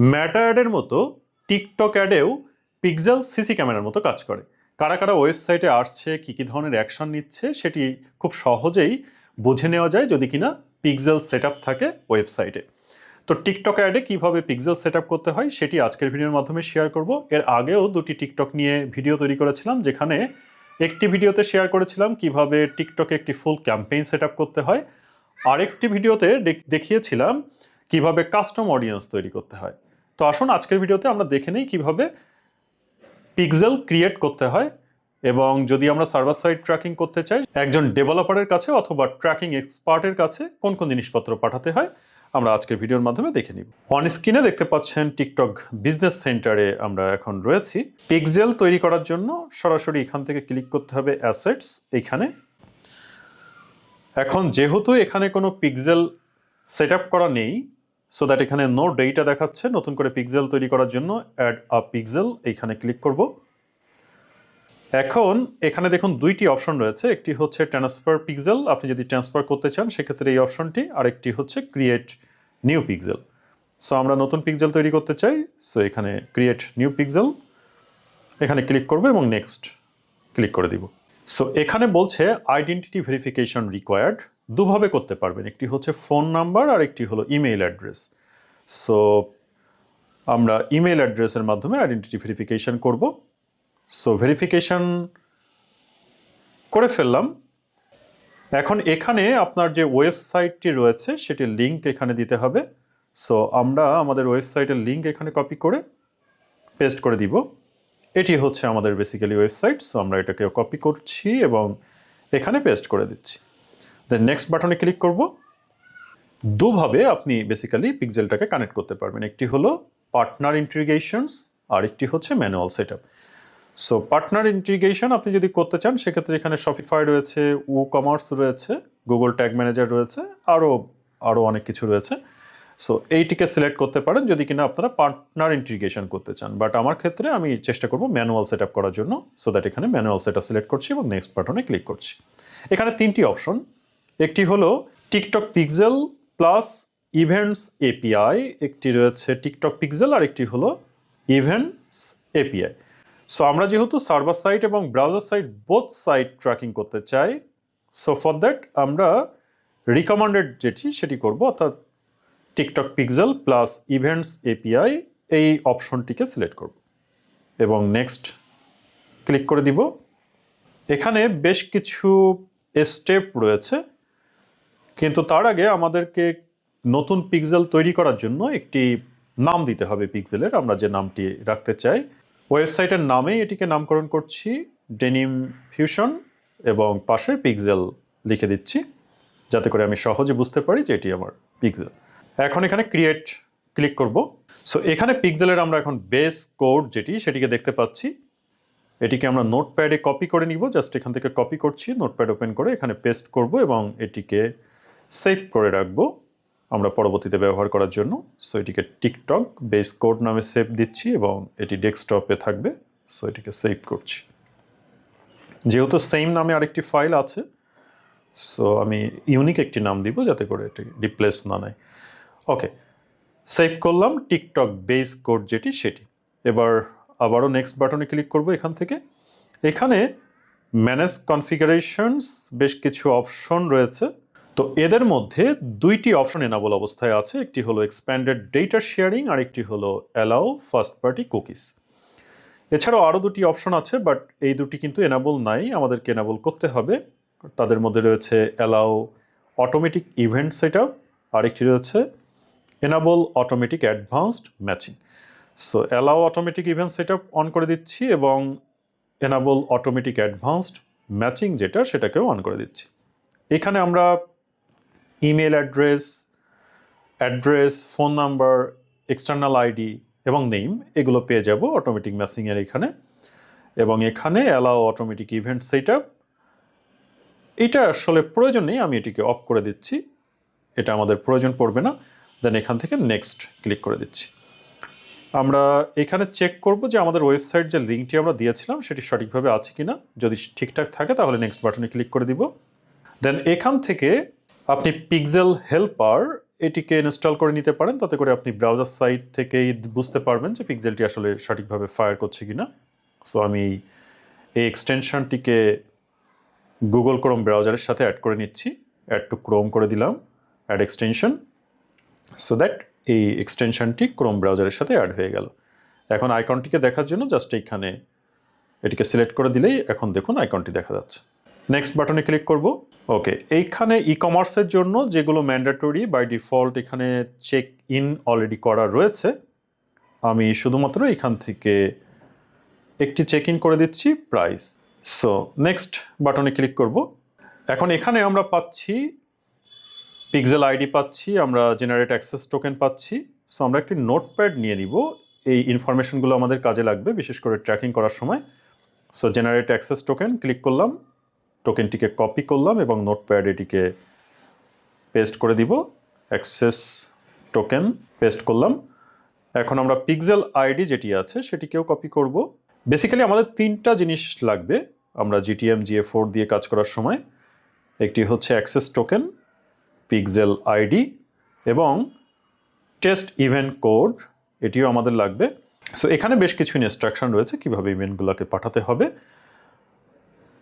Meta অ্যাডের মতো TikTok অ্যাডেও pixel CC ক্যামেরার মতো কাজ করে। কারা কারা ওয়েবসাইটে আসছে, কী কী ধরনের অ্যাকশন নিচ্ছে, সেটি খুব সহজেই বুঝে নেওয়া যায় যদি কিনা পিক্সেল সেট থাকে ওয়েবসাইটে। তো টিকটক অ্যাডে কীভাবে পিক্সেল সেট করতে হয় সেটি আজকের ভিডিওর মাধ্যমে শেয়ার করব। এর আগেও দুটি টিকটক নিয়ে ভিডিও তৈরি করেছিলাম, যেখানে একটি ভিডিওতে শেয়ার করেছিলাম কীভাবে টিকটকে একটি ফুল ক্যাম্পেইন সেট করতে হয়। আরেকটি ভিডিওতে দেখ- দেখিয়েছিলাম কীভাবে কাস্টম অডিয়েন্স তৈরি করতে হয়। তো আসুন আজকের ভিডিওতে আমরা দেখে নিই কীভাবে পিক্সেল ক্রিয়েট করতে হয় এবং যদি আমরা সার্ভার সাইড ট্র্যাকিং করতে চাই, একজন ডেভেলপারের কাছে অথবা ট্র্যাকিং এক্সপার্টের কাছে কোন কোন জিনিসপত্র পাঠাতে হয়, আমরা আজকের ভিডিওর মাধ্যমে দেখে নিব। অন স্ক্রিনে দেখতে পাচ্ছেন টিকটক বিজনেস সেন্টারে আমরা এখন রয়েছি। পিক্সেল তৈরি করার জন্য সরাসরি এখান থেকে ক্লিক করতে হবে অ্যাসেটস, এখানে। এখন যেহেতু এখানে কোনো পিক্সেল সেট করা নেই সো দ্যাট এখানে নো ডেটা দেখাচ্ছে, নতুন করে পিক্সেল তৈরি করার জন্য অ্যাড আ পিক্সেল এইখানে ক্লিক করব। এখন এখানে দেখুন দুইটি অপশন রয়েছে, একটি হচ্ছে ট্রান্সফার পিক্সেল আপনি যদি ট্রান্সফার করতে চান, সেক্ষেত্রে এই অপশনটি আরেকটি হচ্ছে ক্রিয়েট নিউ পিক্সেল সো আমরা নতুন পিক্সেল তৈরি করতে চাই সো এখানে ক্রিয়েট নিউ পিক্সেল এখানে ক্লিক করব এবং নেক্সট ক্লিক করে দিব। সো এখানে বলছে আইডেন্টিটি ভেরিফিকেশন রিকোয়ার্ড দুভাবে করতে পারবেন। একটি হচ্ছে ফোন নাম্বার আর একটি হলো ইমেইল অ্যাড্রেস। সো, আমরা ইমেইল অ্যাড্রেসের মাধ্যমে আইডেন্টিটি ভেরিফিকেশন করব। সো, ভেরিফিকেশন করে ফেললাম। এখন এখানে আপনার যে ওয়েবসাইটটি রয়েছে সেটির লিঙ্ক এখানে দিতে হবে। সো, আমরা আমাদের ওয়েবসাইটের লিঙ্ক এখানে কপি করে পেস্ট করে দিব। এটি হচ্ছে আমাদের বেসিক্যালি ওয়েবসাইট। সো, আমরা এটাকে কপি করছি এবং এখানে পেস্ট করে দিচ্ছি। দেন নেক্সট বাটনে ক্লিক করব। দুভাবে আপনি বেসিক্যালি পিক্সেলটাকে কানেক্ট করতে পারবেন। একটি হলো পার্টনার ইন্টিগ্রেশনস আর একটি হচ্ছে manual set so partner integration আপনি যদি করতে চান, সেক্ষেত্রে এখানে শপিফাই রয়েছে ও কমার্স রয়েছে গুগল ট্যাগ ম্যানেজার রয়েছে আরও আরও অনেক কিছু রয়েছে। সো এইটিকে সিলেক্ট করতে পারেন যদি কিনা আপনারা পার্টনার ইন্টিগ্রেশন করতে চান। বাট আমার ক্ষেত্রে আমি চেষ্টা করব ম্যানুয়াল সেট করার জন্য। সো দ্যাট এখানে ম্যানুয়াল সেট সিলেক্ট করছি এবং নেক্সট বাটনে ক্লিক করছি। এখানে তিনটি অপশন একটি হলো TikTok pixel plus events API, একটি রয়েছে টিকটক পিক্সেল আর একটি হলো ইভেন্টস এপিআই। সো আমরা যেহেতু সার্ভার সাইট এবং browser side both side tracking করতে চাই সো ফর দ্যাট আমরা রিকমেন্ডেড যেটি, সেটি করব, অর্থাৎ TikTok pixel plus events API এই অপশনটিকে সিলেক্ট করব। এবং নেক্সট ক্লিক করে দিব। এখানে বেশ কিছু স্টেপ রয়েছে। কিন্তু তার আগে আমাদেরকে নতুন পিক্সেল তৈরি করার জন্য একটি নাম দিতে হবে পিক্সেলের আমরা যে নামটি রাখতে চাই ওয়েবসাইটের নামে এটিকে নামকরণ করছি ডেনিম ফিউশন এবং পাশে পিক্সেল লিখে দিচ্ছি, যাতে করে আমি সহজে বুঝতে পারি যে এটি আমার পিক্সেল এখন এখানে ক্রিয়েট ক্লিক করব। সো এখানে পিক্সেলের আমরা এখন বেস কোড যেটি, সেটিকে দেখতে পাচ্ছি। এটিকে আমরা নোটপ্যাডে কপি করে নিব। জাস্ট এখান থেকে কপি করছি নোটপ্যাড ওপেন করে এখানে পেস্ট করব এবং এটিকে সেভ করে রাখব আমরা পরবর্তীতে ব্যবহার করার জন্য। সো এটিকে টিকটক বেস কোড নামে সেভ দিচ্ছি এবং এটি ডেস্কটপে থাকবে। সো এটিকে সেভ করছি। যেহেতু সেম নামে আরেকটি ফাইল আছে সো আমি ইউনিক একটি নাম দিব যাতে করে এটি রিপ্লেস না নেয়। ওকে সেভ করলাম টিকটক বেস কোড যেটি সেটি। এবার আবারও নেক্সট বাটনে ক্লিক করব এখান থেকে। এখানে ম্যানেজ কনফিগারেশনস বেশ কিছু অপশন রয়েছে। তো এদের মধ্যে দুইটি অপশন এনাবল অবস্থায় আছে, একটি হলো এক্সপ্যান্ডেড ডেটা শেয়ারিং আর একটি হলো অ্যালাউ ফার্স্ট পার্টি কুকিজ এছাড়াও আরও দুটি অপশন আছে বাট এই দুটি কিন্তু এনাবল নাই, আমাদেরকে এনাবল করতে হবে। তাদের মধ্যে রয়েছে allow automatic event set up আরেকটি রয়েছে enable automatic advanced matching so allow automatic event set up on করে দিচ্ছি এবং এনাবল অটোমেটিক অ্যাডভান্সড ম্যাচিং যেটা, সেটাকেও অন করে দিচ্ছি। এখানে আমরা email address address, phone number, external ID এবং নেম, এগুলো পেয়ে যাব অটোমেটিক ম্যাচিংয়ের এখানে। এবং এখানে allow automatic event set up এটা আসলে প্রয়োজন নেই আমি এটিকে অফ করে দিচ্ছি। এটা আমাদের প্রয়োজন পড়বে না। দেন এখান থেকে নেক্সট ক্লিক করে দিচ্ছি। আমরা এখানে চেক করব যে আমাদের ওয়েবসাইট যে লিঙ্কটি আমরা দিয়েছিলাম সেটি সঠিকভাবে আছে কি না যদি ঠিকঠাক থাকে তাহলে নেক্সট বাটনে ক্লিক করে দিব। দেন এখান থেকে আপনি পিক্সেল হেল্পার এটিকে ইনস্টল করে নিতে পারেন, তাতে করে আপনি ব্রাউজার সাইট থেকেই বুঝতে পারবেন যে পিক্সেলটি আসলে সঠিকভাবে ফায়ার করছে কি না সো আমি এই এক্সটেনশনটিকে গুগল ক্রোম ব্রাউজারের সাথে অ্যাড করে নিচ্ছি। অ্যাড টু ক্রোম করে দিলাম অ্যাড এক্সটেনশন সো দ্যাট এই এক্সটেনশনটি ক্রোম ব্রাউজারের সাথে অ্যাড হয়ে গেল। এখন আইকনটিকে দেখার জন্য জাস্ট এইখানে এটিকে সিলেক্ট করে দিলেই এখন দেখুন আইকনটি দেখা যাচ্ছে। নেক্সট বাটনে ক্লিক করব। ওকে এইখানে ই কমার্সের জন্য যেগুলো ম্যান্ডেটরি বাই ডিফল্ট এখানে চেক ইন অলরেডি করা রয়েছে, আমি শুধুমাত্র এখান থেকে একটি চেক ইন করে দিচ্ছি প্রাইস সো নেক্সট বাটনে ক্লিক করব। এখন এখানে আমরা পাচ্ছি পিক্সেল আইডি পাচ্ছি, আমরা জেনারেট অ্যাক্সেস টোকেন পাচ্ছি। সো আমরা একটি নোটপ্যাড নিয়ে নিব। এই ইনফরমেশনগুলো আমাদের কাজে লাগবে, বিশেষ করে ট্র্যাকিং করার সময়। So generate access token click করলাম। টোকেনটিকে কপি করলাম এবং নোটপ্যাড এটিকে পেস্ট করে দিব। অ্যাক্সেস টোকেন পেস্ট করলাম। এখন আমরা পিক্সেল আইডি যেটি আছে সেটিকেও কপি করব। বেসিক্যালি আমাদের তিনটা জিনিস লাগবে। আমরা জিটিএম জিএ ফোর দিয়ে কাজ করার সময়। একটি হচ্ছে অ্যাক্সেস টোকেন পিক্সেল আইডি এবং টেস্ট ইভেন্ট কোড এটিও আমাদের লাগবে। সো এখানে বেশ কিছু ইনস্ট্রাকশন রয়েছে কীভাবে ইভেন্টগুলোকে পাঠাতে হবে।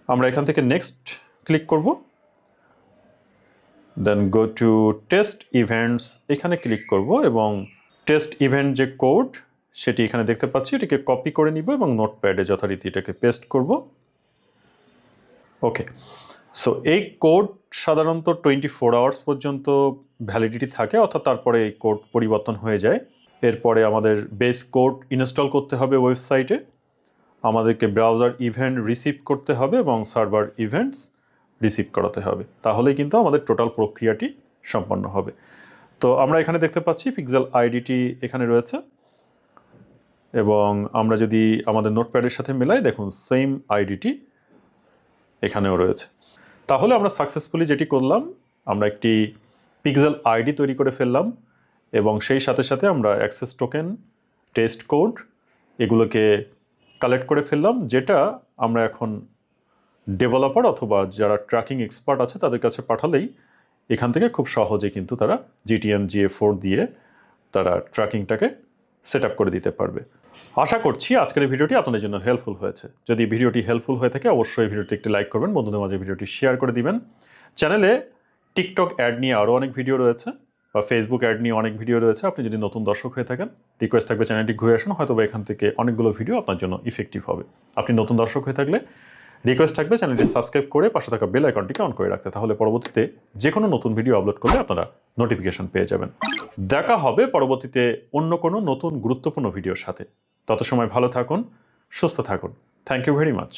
আমরা এখান থেকে নেক্সট ক্লিক করব। Then go to test events এখানে ক্লিক করব এবং টেস্ট ইভেন্ট যে কোড সেটি এখানে দেখতে পাচ্ছি, এটিকে কপি করে নিব এবং নোটপ্যাডে যথারীতি এটাকে পেস্ট করব। ওকে সো এই কোড সাধারণত টোয়েন্টি ফোর আওয়ার্স পর্যন্ত ভ্যালিডিটি থাকে, অর্থাৎ তারপরে এই কোড পরিবর্তন হয়ে যায়। এরপরে আমাদের বেস কোড ইনস্টল করতে হবে ওয়েবসাইটে আমাদেরকে ব্রাউজার ইভেন্ট রিসিভ করতে হবে এবং সার্ভার ইভেন্টস রিসিভ করাতে হবে। তাহলেই কিন্তু আমাদের টোটাল প্রক্রিয়াটি সম্পন্ন হবে। তো আমরা এখানে দেখতে পাচ্ছি পিক্সেল আইডিটি এখানে রয়েছে। এবং আমরা যদি আমাদের নোটপ্যাডের সাথে মেলাই দেখুন সেম আইডিটি এখানেও রয়েছে। তাহলে আমরা সাকসেসফুলি যেটি করলাম, আমরা একটি পিক্সেল আইডি তৈরি করে ফেললাম এবং সেই সাথে সাথে আমরা অ্যাক্সেস টোকেন টেস্ট কোড এগুলোকে কালেক্ট করে ফেললাম, যেটা আমরা এখন ডেভেলপার অথবা যারা ট্র্যাকিং এক্সপার্ট আছে তাদের কাছে পাঠালেই এখান থেকে খুব সহজে কিন্তু তারা জিটিএম জিএ ফোর দিয়ে তারা ট্র্যাকিংটাকে সেট করে দিতে পারবে। আশা করছি আজকের ভিডিওটি আপনাদের জন্য হেল্পফুল হয়েছে। যদি ভিডিওটি হেল্পফুল হয়ে থাকে, অবশ্যই ভিডিওটি একটি লাইক করবেন, বন্ধুদের মাঝে ভিডিওটি শেয়ার করে দিবেন। চ্যানেলে টিকটক অ্যাড নিয়ে আরও অনেক ভিডিও রয়েছে। বা ফেসবুক অ্যাড নিয়ে অনেক ভিডিও রয়েছে। আপনি যদি নতুন দর্শক হয়ে থাকেন রিকোয়েস্ট থাকবে চ্যানেলটি ঘুরে আসুন হয়তো বা এখান থেকে অনেকগুলো ভিডিও আপনার জন্য ইফেক্টিভ হবে। আপনি নতুন দর্শক হয়ে থাকলে রিকোয়েস্ট থাকবে চ্যানেলটি সাবস্ক্রাইব করে পাশে থাকা বেল আইকনটিকে অন করে রাখতে, তাহলে পরবর্তীতে যে কোনো নতুন ভিডিও আপলোড করলে আপনারা নোটিফিকেশন পেয়ে যাবেন। দেখা হবে পরবর্তীতে অন্য কোনো নতুন গুরুত্বপূর্ণ ভিডিওর সাথে। তত সময় ভালো থাকুন, সুস্থ থাকুন। Thank you very much